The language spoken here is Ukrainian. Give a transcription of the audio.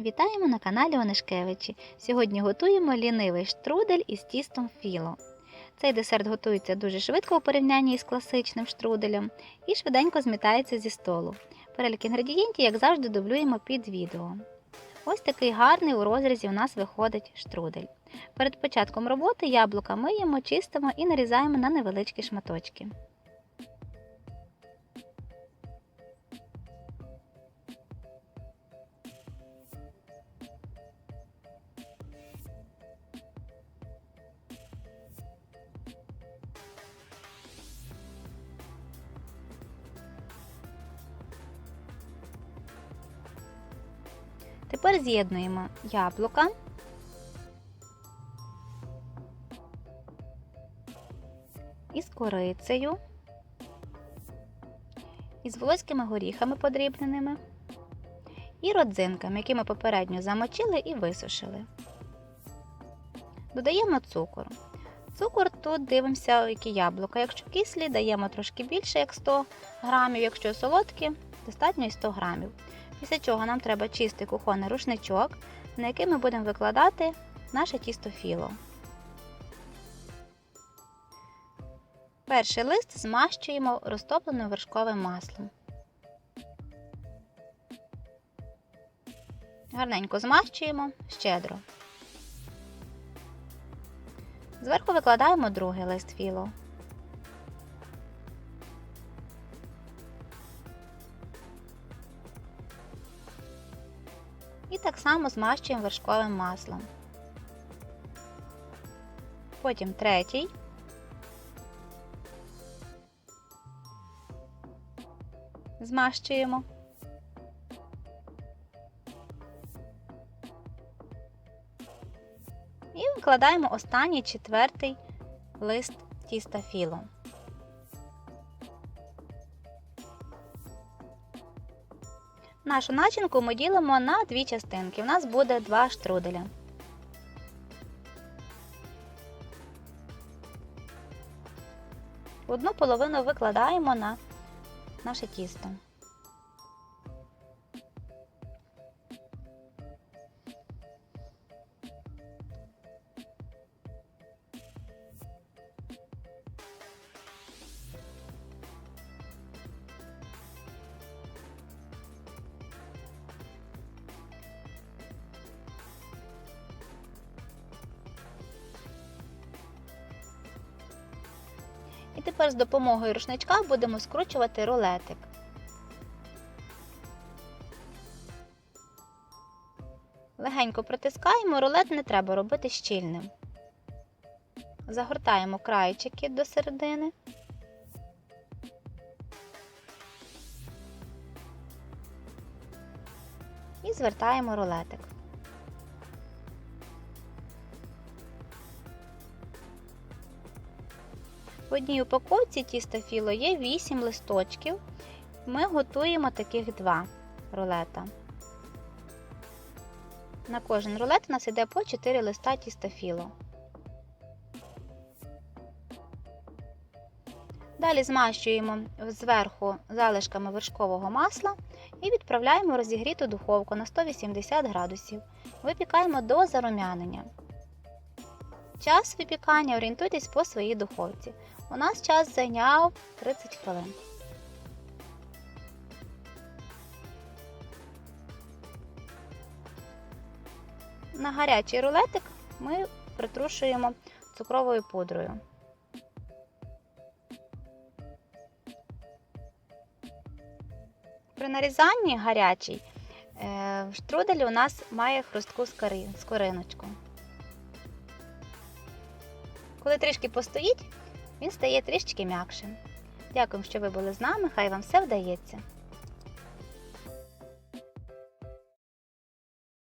Вітаємо на каналі Онишкевичі. Сьогодні готуємо лінивий штрудель із тістом філо. Цей десерт готується дуже швидко у порівнянні із класичним штруделем і швиденько змітається зі столу. Перелік інгредієнтів, як завжди, дублюємо під відео. Ось такий гарний у розрізі у нас виходить штрудель. Перед початком роботи яблука миємо, чистимо і нарізаємо на невеличкі шматочки. Тепер з'єднуємо яблука. Із корицею, із волоськими горіхами подрібненими і родзинками, які ми попередньо замочили і висушили. Додаємо цукор. Цукор тут дивимося, які яблука. Якщо кислі, даємо трошки більше, як 100 грамів, якщо солодкі, достатньо і 100 грамів. Після чого нам треба чистий кухонний рушничок, на який ми будемо викладати наше тісто філо. Перший лист змащуємо розтопленим вершковим маслом. Гарненько змащуємо щедро. Зверху викладаємо другий лист філо. І так само змащуємо вершковим маслом. Потім третій. Змащуємо. І викладаємо останній четвертий лист тіста філо. Нашу начинку ми ділимо на дві частинки. У нас буде два штруделя. Одну половину викладаємо на наше тісто. І тепер з допомогою рушничка будемо скручувати рулетик. Легенько притискаємо, рулет не треба робити щільним. Загортаємо крайчики до середини. І звертаємо рулетик. В одній упаковці тіста філо є 8 листочків. Ми готуємо таких два рулета. На кожен рулет у нас йде по 4 листа тіста філо. Далі змащуємо зверху залишками вершкового масла і відправляємо розігріту духовку на 180 градусів. Випікаємо до зарум'янення. Час випікання орієнтуйтесь по своїй духовці. У нас час зайняв 30 хвилин. На гарячий рулетик ми притрушуємо цукровою пудрою. При нарізанні гарячий е, в штруделі у нас має хрустку скориночку. Коли трішки постоїть, він стає трішечки м'якшим. Дякую, що ви були з нами. Хай вам все вдається!